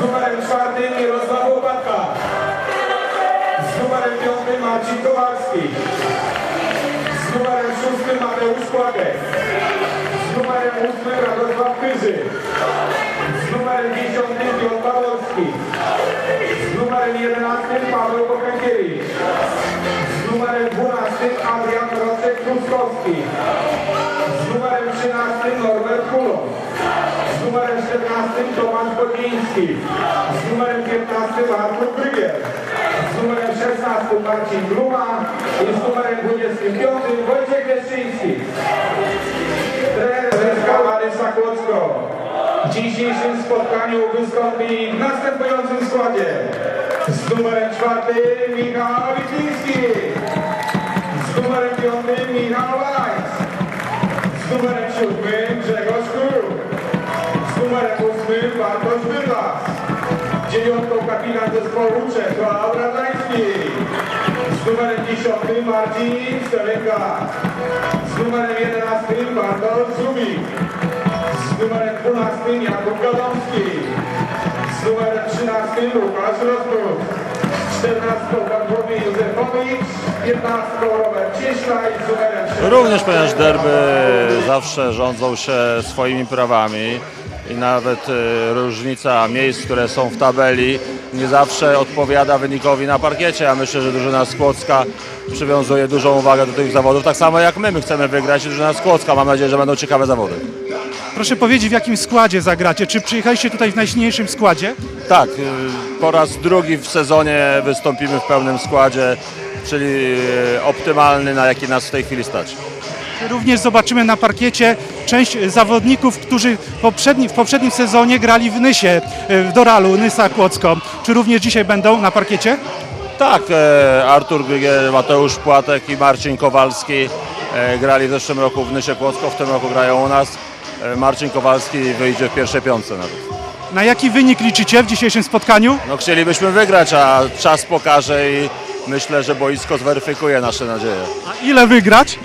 Z numerem czwartym Jarosław Łopatka. Z numerem piątym Marcin Kowalski. Z numerem szóstym Mateusz Kładek. Z numerem ósmym Radosław Kyży. Z numerem dziesiątym Piotr Pawłowski. Z numerem jedenastym Paweł Bokenkiewicz. Bodziński. Z numerem 15 Artur Brygiel. Z numerem 16 Marcin Gruma i z numerem 25 Wojciech Leszczyński. Trener Zeszka Marysa Kłodzko. W dzisiejszym spotkaniu wystąpi w następującym składzie. Z numerem 4 Michał Witliński. Z numerem 5 Michał Wajs. Z numerem 7 Grzegorz Kruk. Z numerem 8 Bartosz Wydlas. Dziewiątą kapitan zespołu Czesław Radzański. Z numerem 10 Marcin Stelenka. Z numerem 11 Bartosz Zubik. Z numerem 12 Jakub Gadomski. Z numerem 13 Łukasz Rozbruk. 14 Bartłomiej Józefowicz. 15 Robert Cieśla i z numerem 17 Również ponieważ derby zawsze rządzą się swoimi prawami i nawet e, różnica miejsc, które są w tabeli nie zawsze odpowiada wynikowi na parkiecie. Ja myślę, że drużyna Skłocka przywiązuje dużą uwagę do tych zawodów, tak samo jak my. My chcemy wygrać i drużyna Skłocka. Mam nadzieję, że będą ciekawe zawody. Proszę powiedzieć, w jakim składzie zagracie? Czy przyjechaliście tutaj w najsilniejszym składzie? Tak, y, po raz drugi w sezonie wystąpimy w pełnym składzie, czyli y, optymalny, na jaki nas w tej chwili stać. Również zobaczymy na parkiecie część zawodników, którzy poprzedni, w poprzednim sezonie grali w Nysie, e, w Doralu, Nysa Kłodzko. Czy również dzisiaj będą na parkiecie? Tak, e, Artur Grygiel, Mateusz Płatek i Marcin Kowalski e, grali w zeszłym roku w Nysie Kłodzko, w tym roku grają u nas. Marcin Kowalski wyjdzie w pierwszej piątce nawet. Na jaki wynik liczycie w dzisiejszym spotkaniu? No chcielibyśmy wygrać, a czas pokaże i myślę, że boisko zweryfikuje nasze nadzieje. A ile wygrać?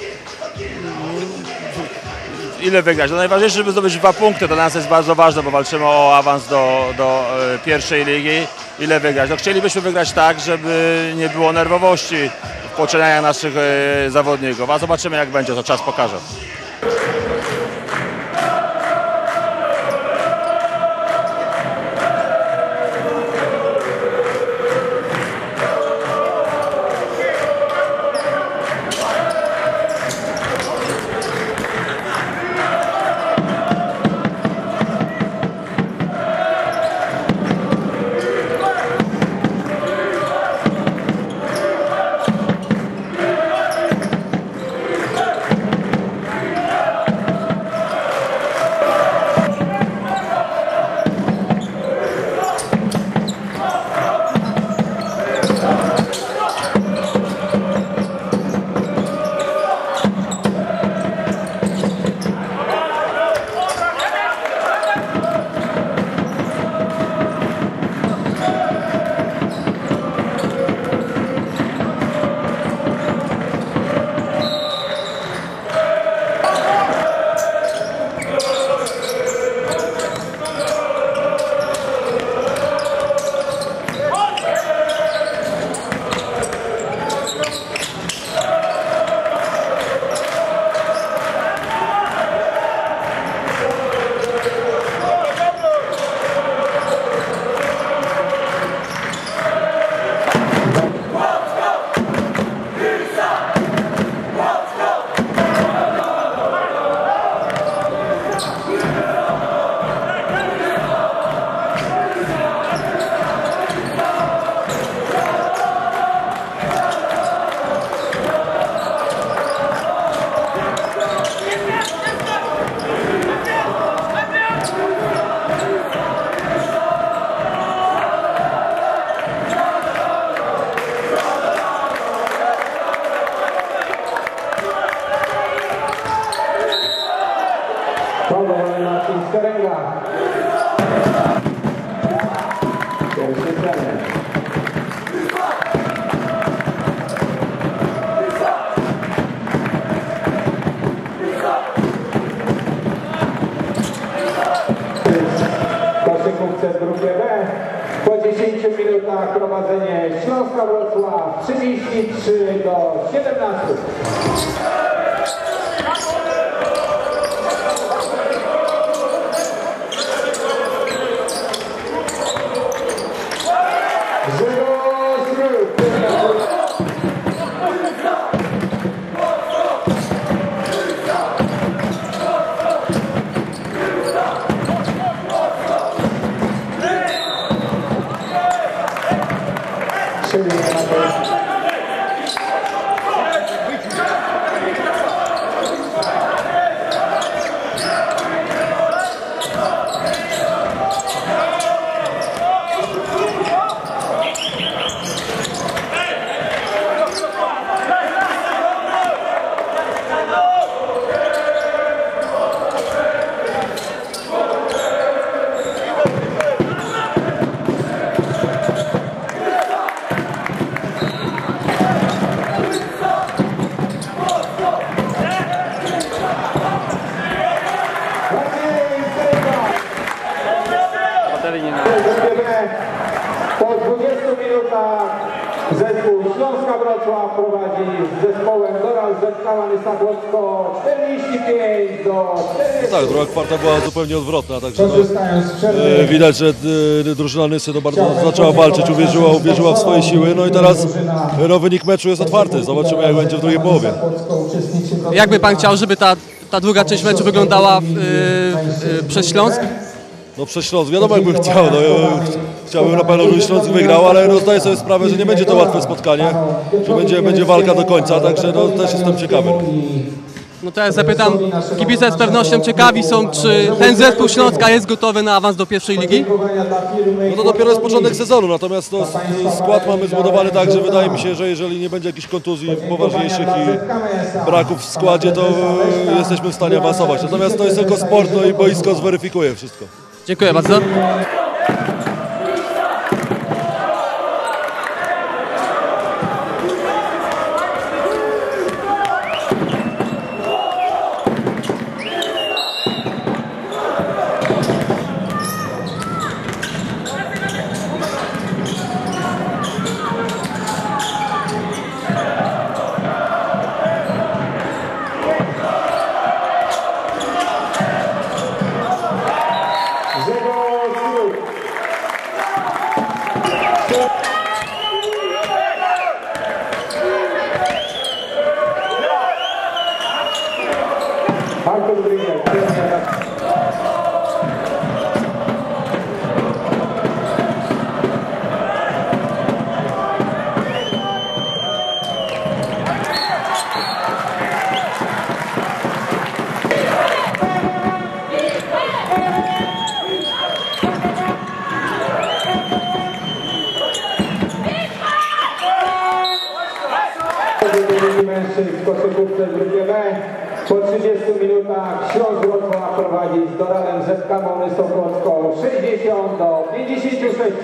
Ile wygrać? No najważniejsze, żeby zdobyć dwa punkty, to dla nas jest bardzo ważne, bo walczymy o awans do, do e, pierwszej ligi. Ile wygrać? No chcielibyśmy wygrać tak, żeby nie było nerwowości w poczynaniach naszych e, zawodników, a zobaczymy jak będzie, to czas pokaże. Prowadzenie Śląska Wrocław 33 do 17. Czyli na Po 20 minutach zespół Śląska Wrocław prowadzi z zespołem Doral Zetkała Nysakłocko 45 do 40. Tak, druga kwarta była zupełnie odwrotna, także no, e, widać, że e, drużyna Nysy to bardzo zaczęła walczyć, uwierzyła, uwierzyła w swoje siły, no i teraz no, wynik meczu jest otwarty, zobaczymy jak będzie w drugiej połowie. Nysakłocko uczestniczy w Jak by pan chciał, żeby ta, ta druga część meczu wyglądała w, y, y, przez Śląsk? No przez Śląsk, wiadomo jakbym chciał, no, chciałbym na pewno, żeby Śląsk wygrał, ale no, zdaję sobie sprawę, że nie będzie to łatwe spotkanie, że będzie, będzie walka do końca, także no, też jestem ciekawy. No to ja zapytam, kibice z pewnością ciekawi są, czy ten zespół Śląska jest gotowy na awans do pierwszej ligi? No to dopiero jest początek sezonu, natomiast no, skład mamy zbudowany tak, że wydaje mi się, że jeżeli nie będzie jakichś kontuzji poważniejszych i braków w składzie, to e, jesteśmy w stanie awansować. Natomiast to jest tylko sport, no i boisko zweryfikuje wszystko. Dziękuję bardzo. Drugi mężczyzn w koszykówce B. Po 30 minutach Śląsk Wrocław prowadzi z Doralem Mony Sokocką 60 do 56.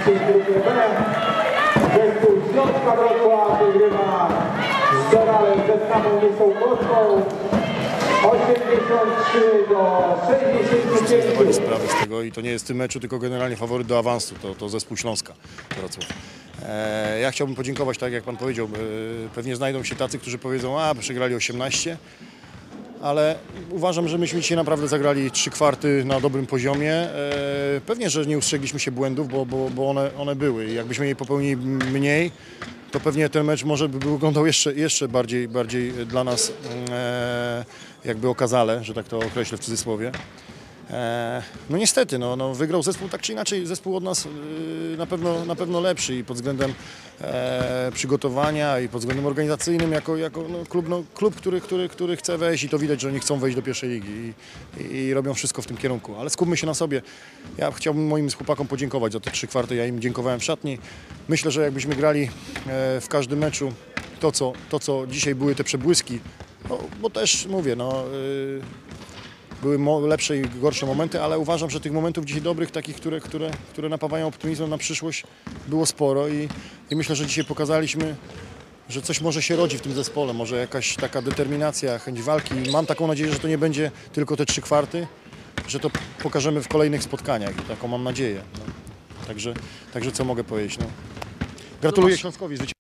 W grupie B. Zespół Śląska Wrocław wygrywa z Doralem ZK Mony Sokocką 83 do 65. sprawy z tego i to nie jest w tym meczu, tylko generalnie faworyt do awansu, to, to zespół Śląska Wrocław. E, ja chciałbym podziękować, tak jak Pan powiedział, e, pewnie znajdą się tacy, którzy powiedzą, a przegrali 18. ale uważam, że myśmy dzisiaj naprawdę zagrali trzy kwarty na dobrym poziomie. E, Pewnie, że nie ustrzegliśmy się błędów, bo, bo, bo one, one były jakbyśmy je popełnili mniej, to pewnie ten mecz może by wyglądał jeszcze, jeszcze bardziej, bardziej dla nas e, jakby okazale, że tak to określę w cudzysłowie. E, No niestety, no, no wygrał zespół tak czy inaczej, zespół od nas y, na pewno, na pewno lepszy i pod względem e, przygotowania i pod względem organizacyjnym jako, jako no, klub, no, klub który, który, który chce wejść i to widać, że oni chcą wejść do pierwszej ligi i, i, robią wszystko w tym kierunku. Ale skupmy się na sobie. Ja chciałbym moim chłopakom podziękować za te trzy kwarty, ja im dziękowałem w szatni. Myślę, że jakbyśmy grali e, w każdym meczu to, co, to, co dzisiaj były te przebłyski, no, bo też mówię, no... były lepsze i gorsze momenty, ale uważam, że tych momentów dzisiaj dobrych, takich, które, które, które napawają optymizmem na przyszłość, było sporo i, i myślę, że dzisiaj pokazaliśmy, że coś może się rodzi w tym zespole, może jakaś taka determinacja, chęć walki. Mam taką nadzieję, że to nie będzie tylko te trzy kwarty, że to pokażemy w kolejnych spotkaniach i taką mam nadzieję. No. Także, także co mogę powiedzieć? No. Gratuluję Śląskowi zwycięstwa.